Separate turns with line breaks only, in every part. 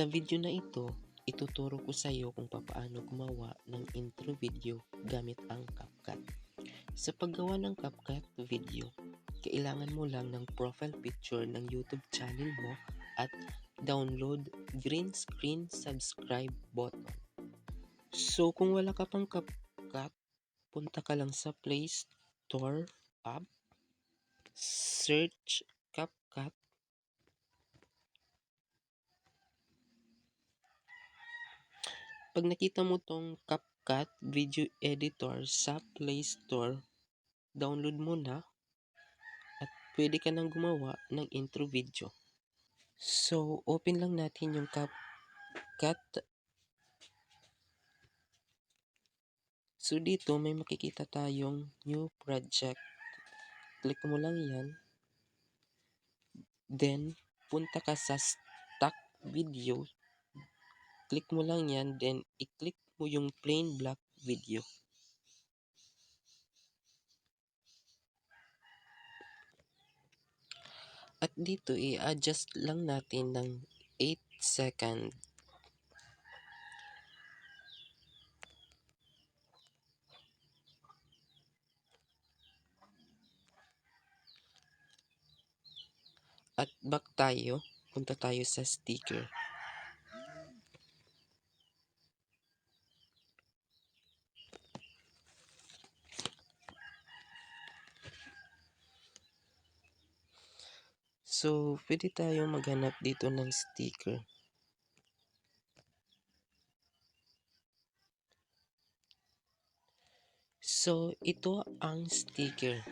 Sa video na ito, ituturo ko sa iyo kung paano gumawa ng intro video gamit ang CapCut. Sa paggawa ng CapCut video, kailangan mo lang ng profile picture ng YouTube channel mo at download green screen subscribe button. So kung wala ka pang CapCut, punta ka lang sa Play Store app, search CapCut Pag nakita mo tong CapCut Video Editor sa Play Store, download mo na at pwede ka nang gumawa ng intro video. So, open lang natin yung CapCut. So, dito may makikita tayong new project. Click mo lang yan. Then, punta ka sa stock video click mo lang yan, then i-click mo yung plain black video. At dito, i-adjust lang natin ng 8 second. At back tayo, punta tayo sa sticker. So, pwede tayong maghanap dito ng sticker. So, ito ang sticker.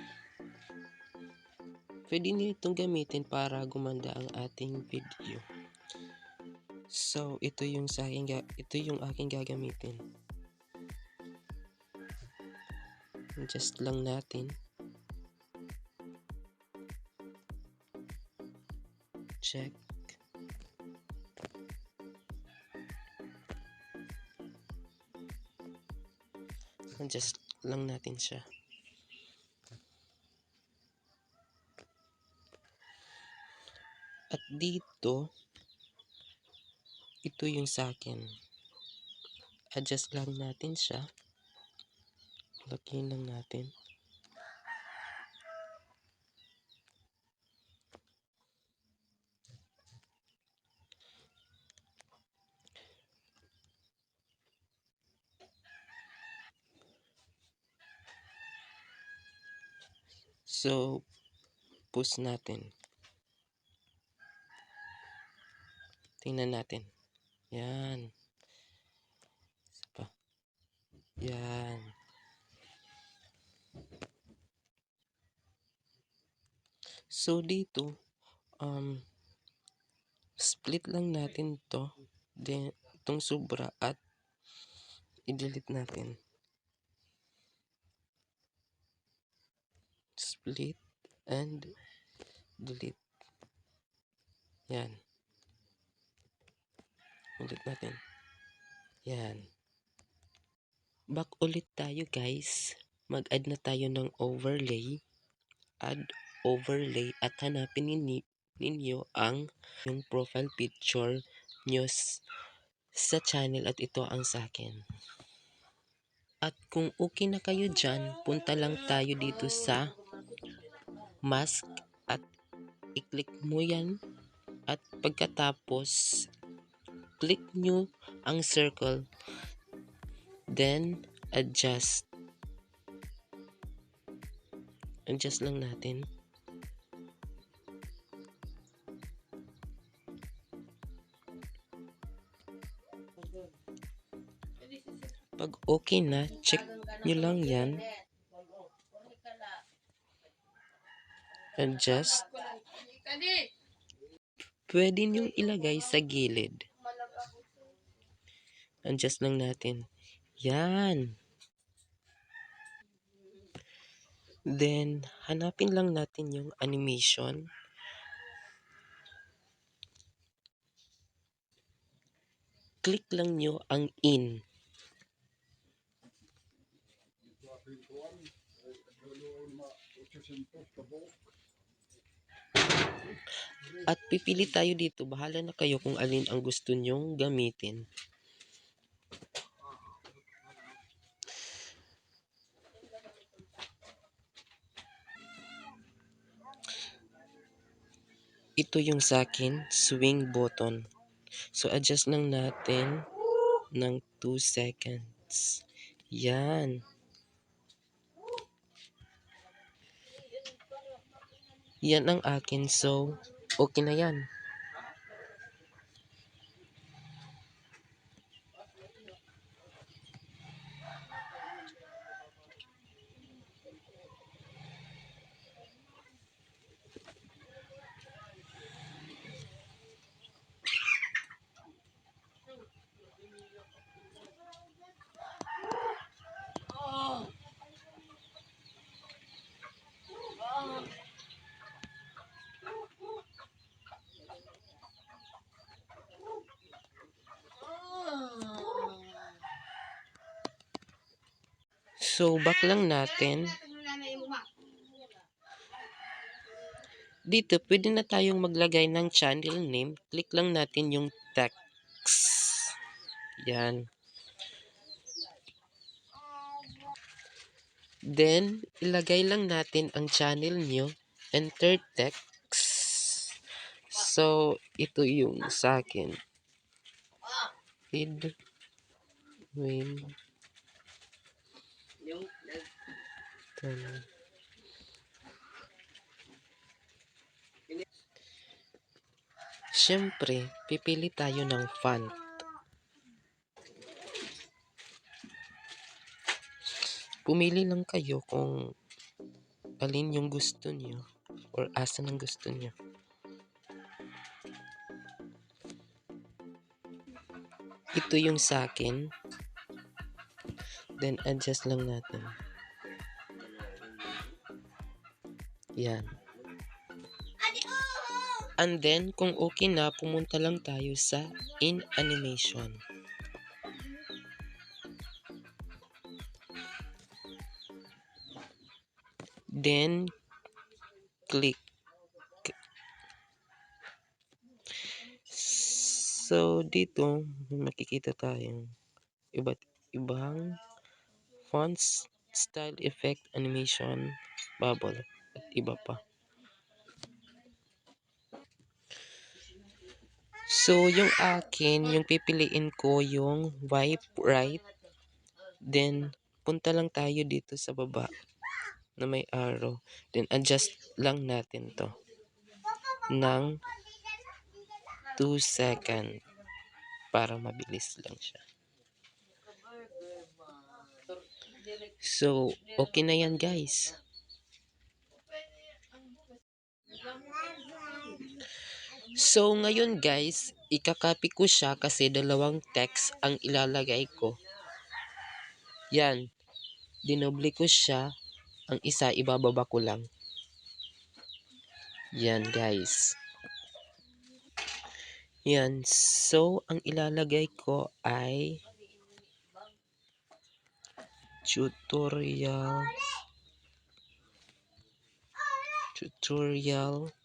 Pwede niyo itong gamitin para gumanda ang ating video. So, ito yung sa akin, ito yung aking gagamitin. Just lang natin. Check. Adjust lang natin siya. At dito, ito yung sa akin. Adjust lang natin siya. Lakihin lang natin. So, push natin. Tingnan natin. Yan. Isa pa. Yan. So, dito, um, split lang natin to then itong sobra at i-delete natin. Split and delete. Yan. Ulit natin. Yan. Back ulit tayo guys. Mag-add na tayo ng overlay. Add overlay at hanapin ninyo, ang yung profile picture nyo sa channel at ito ang sa akin. At kung okay na kayo dyan, punta lang tayo dito sa mask at i-click mo yan. At pagkatapos click nyo ang circle. Then adjust. Adjust lang natin. Pag okay na check nyo lang yan adjust. Pwede niyong ilagay sa gilid. Adjust lang natin. Yan. Then, hanapin lang natin yung animation. Click lang nyo ang in. At pipili tayo dito. Bahala na kayo kung alin ang gusto nyong gamitin. Ito yung sa akin, swing button. So, adjust lang natin ng 2 seconds. Yan. Yan ang akin. So, okay na yan. So, back lang natin. Dito, pwede na tayong maglagay ng channel name. Click lang natin yung text. Yan. Then, ilagay lang natin ang channel nyo. Enter text. So, ito yung sa akin. Edwin. Tan- Siyempre, pipili tayo ng font. Pumili lang kayo kung alin yung gusto niyo or asa ng gusto niyo. Ito yung sa akin. Then, adjust lang natin. Yan. And then, kung okay na, pumunta lang tayo sa in animation. Then, click. So, dito, makikita tayong iba't ibang fonts, style, effect, animation, bubble, at iba pa. So, yung akin, yung pipiliin ko yung wipe right. Then, punta lang tayo dito sa baba na may arrow. Then, adjust lang natin to ng 2 second para mabilis lang siya. So, okay na yan guys. So, ngayon guys, ikakopy ko siya kasi dalawang text ang ilalagay ko. Yan. Dinoble ko siya. Ang isa, ibababa ko lang. Yan guys. Yan. So, ang ilalagay ko ay tutorial tutorial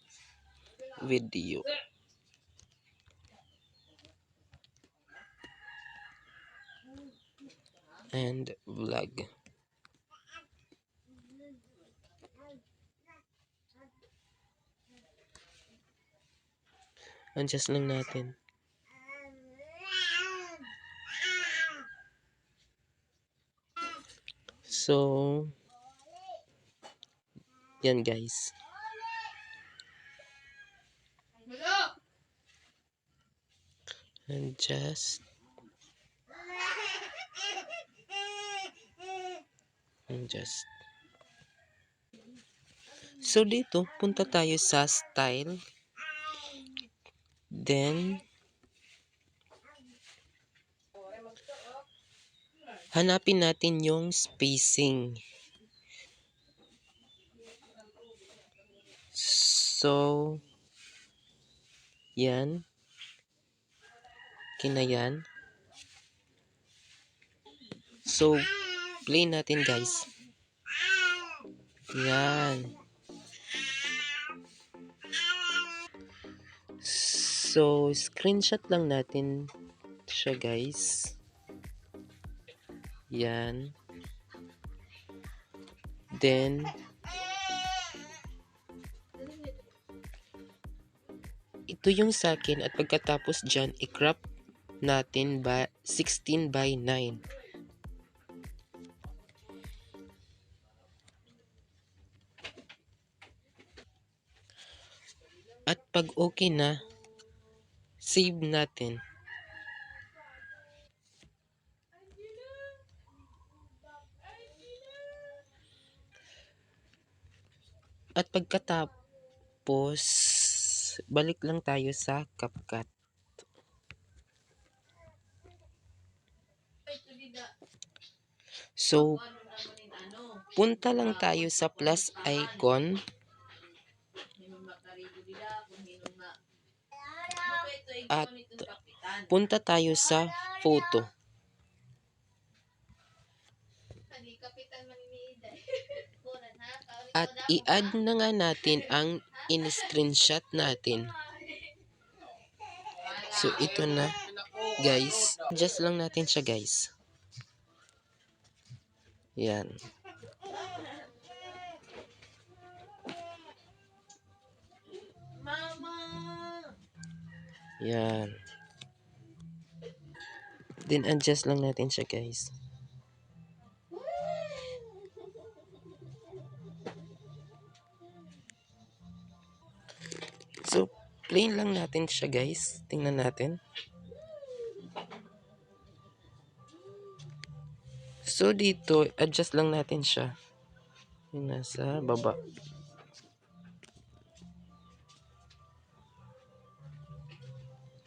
video. And vlog. Adjust lang natin. So, yan guys. And just and just So dito, punta tayo sa style. Then hanapin natin yung spacing. So yan. Kina yan. So, play natin guys. Yan. So, screenshot lang natin siya guys. Yan. Then, ito yung sa akin at pagkatapos dyan, i-crop natin ba 16 by 9. At pag okay na, save natin. At pagkatapos, balik lang tayo sa CapCut. So, punta lang tayo sa plus icon. At punta tayo sa photo. At i-add na nga natin ang in-screenshot natin. So, ito na, guys. Just lang natin siya, guys. Yan. Yan. Then, adjust lang natin siya, guys. So, plain lang natin siya, guys. Tingnan natin. So, dito, adjust lang natin siya. Yung nasa baba.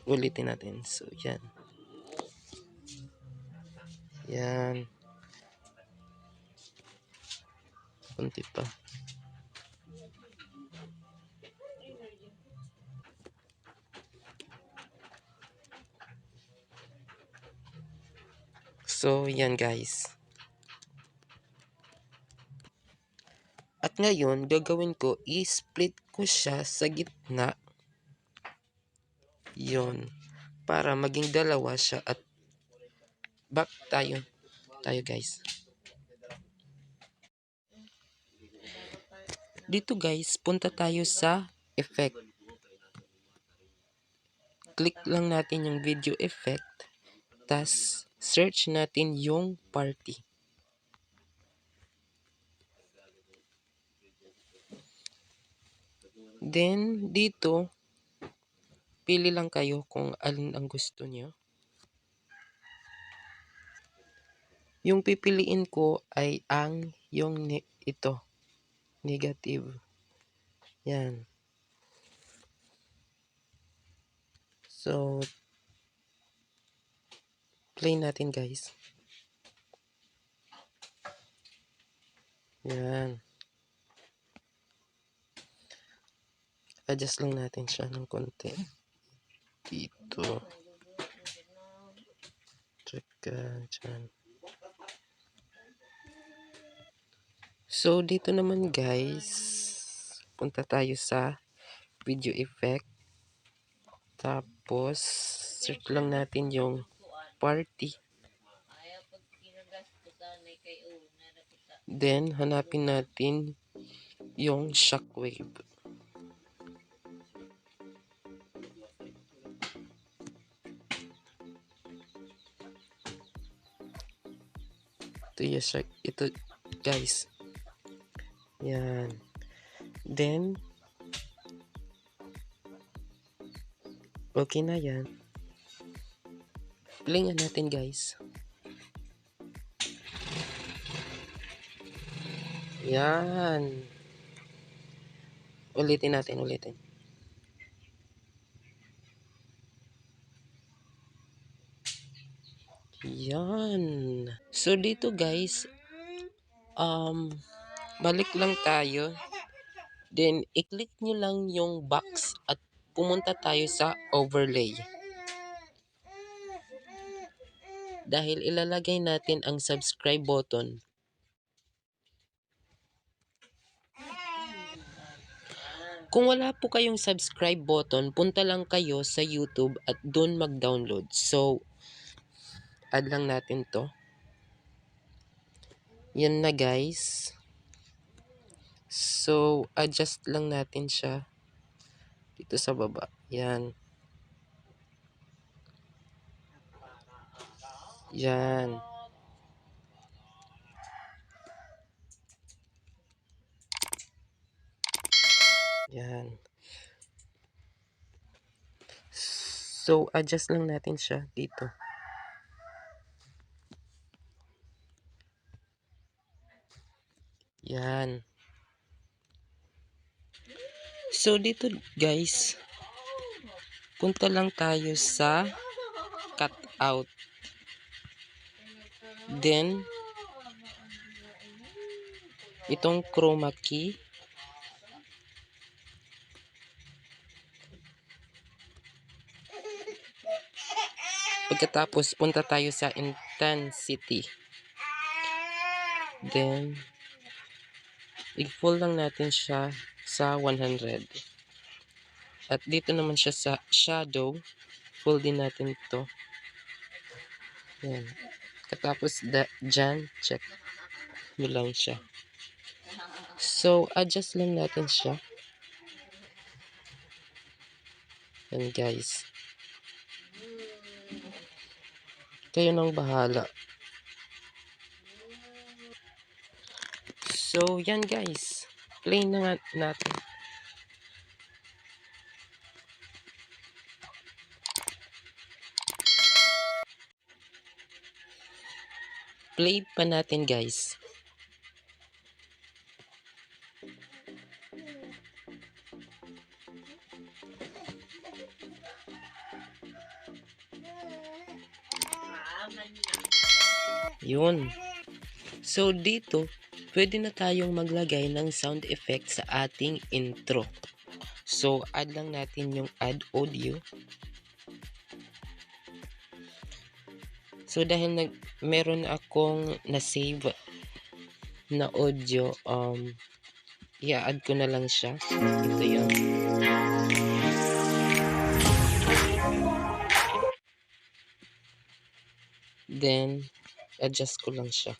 Ulitin natin. So, yan. Yan. Kunti pa. So, yan guys. At ngayon, gagawin ko, i-split ko siya sa gitna. Yon Para maging dalawa siya at back tayo. Tayo guys. Dito guys, punta tayo sa effect. Click lang natin yung video effect. Tas, search natin yung party. Then, dito, pili lang kayo kung alin ang gusto niyo. Yung pipiliin ko ay ang yung ne ito, negative. Yan. So, play natin guys. Yan. Adjust lang natin siya ng konti. Dito. Tsaka dyan. So, dito naman guys, punta tayo sa video effect. Tapos, search lang natin yung party. Then, hanapin natin yung shockwave. Ito yung shock. Ito, guys. Yan. Then, okay na yan. Pilingan natin guys. Yan. Ulitin natin, ulitin. Yan. So, dito guys, um, balik lang tayo. Then, i-click nyo lang yung box at pumunta tayo sa overlay. Dahil ilalagay natin ang subscribe button. Kung wala po kayong subscribe button, punta lang kayo sa YouTube at doon mag-download. So, add lang natin to. Yan na guys. So, adjust lang natin siya dito sa baba. Yan. Yan. Yan. So, adjust lang natin siya dito. Yan. So, dito guys, punta lang tayo sa cut out. Then, itong chroma key. Pagkatapos, punta tayo sa intensity. Then, i-full lang natin siya sa 100. At dito naman siya sa shadow. Full din natin ito. Yan. Katapos, da, dyan, check nyo lang siya. So, adjust lang natin siya. Yan guys. Kayo nang bahala. So, yan guys. Play na nga natin. Play pa natin guys. Yun. So, dito, pwede na tayong maglagay ng sound effect sa ating intro. So, add lang natin yung add audio. So, dahil nag, meron akong na-save na audio, um, i-add ko na lang siya. Ito yun. Then, adjust ko lang siya.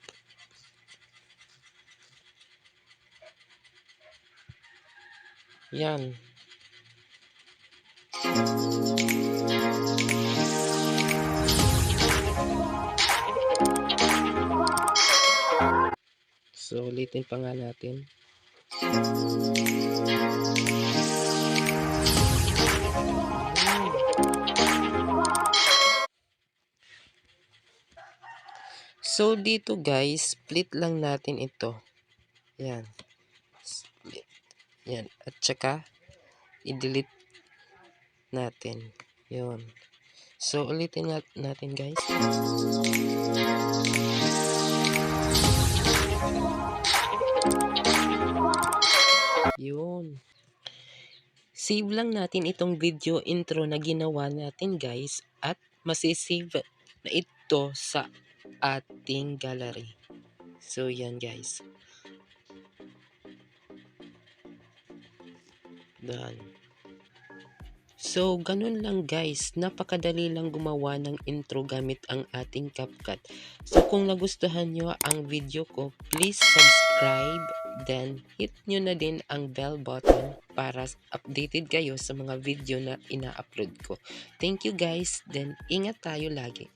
Yan. So, ulitin pa nga natin. So, dito guys, split lang natin ito. Yan. Yan. At saka, i-delete natin. Yun. So, ulitin natin guys. Yun. Save lang natin itong video intro na ginawa natin guys at masisave na ito sa ating gallery. So, yan guys. Done. So, ganun lang guys. Napakadali lang gumawa ng intro gamit ang ating CapCut. So, kung nagustuhan nyo ang video ko, please subscribe. Then, hit nyo na din ang bell button para updated kayo sa mga video na ina-upload ko. Thank you guys. Then, ingat tayo lagi.